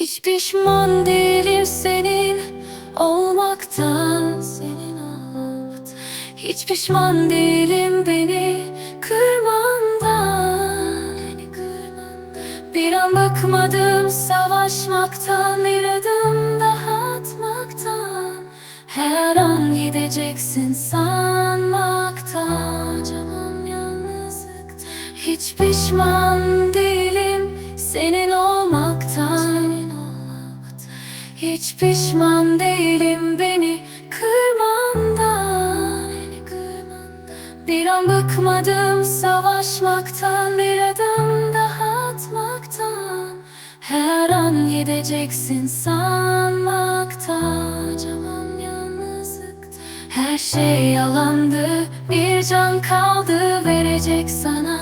Hiç pişman değilim senin olmaktan Senin olmaktan Hiç pişman değilim beni kırmandan Bir an bıkmadım savaşmaktan Bir adım daha atmaktan. Her an gideceksin sanmaktan Acamam yalnızlıktan Hiç pişman değilim Hiç pişman değilim beni kırmandan Bir an bıkmadım savaşmaktan Bir adım daha atmaktan. Her an gideceksin sanmaktan Acamam yalnızlıktan Her şey yalandı bir can kaldı verecek sana.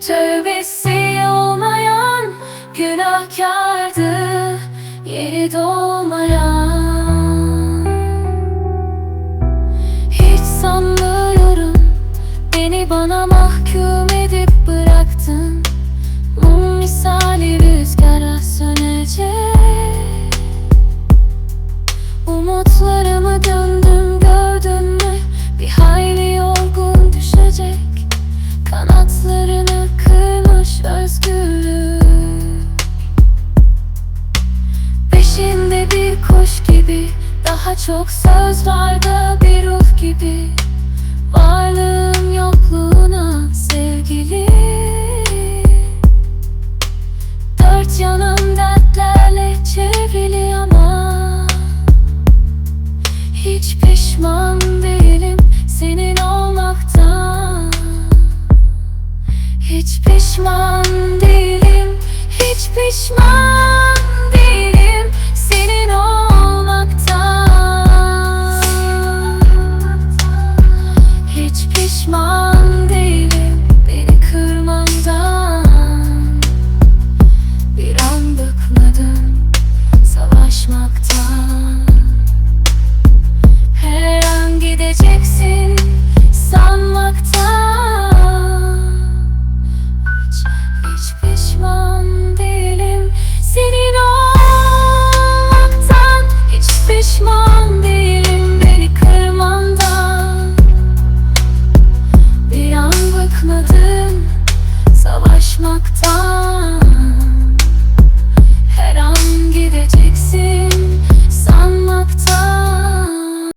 Tövbesi olmayan günahkardı Yeri dolmayan Hiç sanmıyorum Beni bana gibi Daha çok söz var da bir ruh gibi. Varlığım yokluğuna sevgili. Dört yanım dertlerle çevrili ama Hiç pişman değilim senin olmaktan. Hiç pişman değilim, hiç pişman Konuşma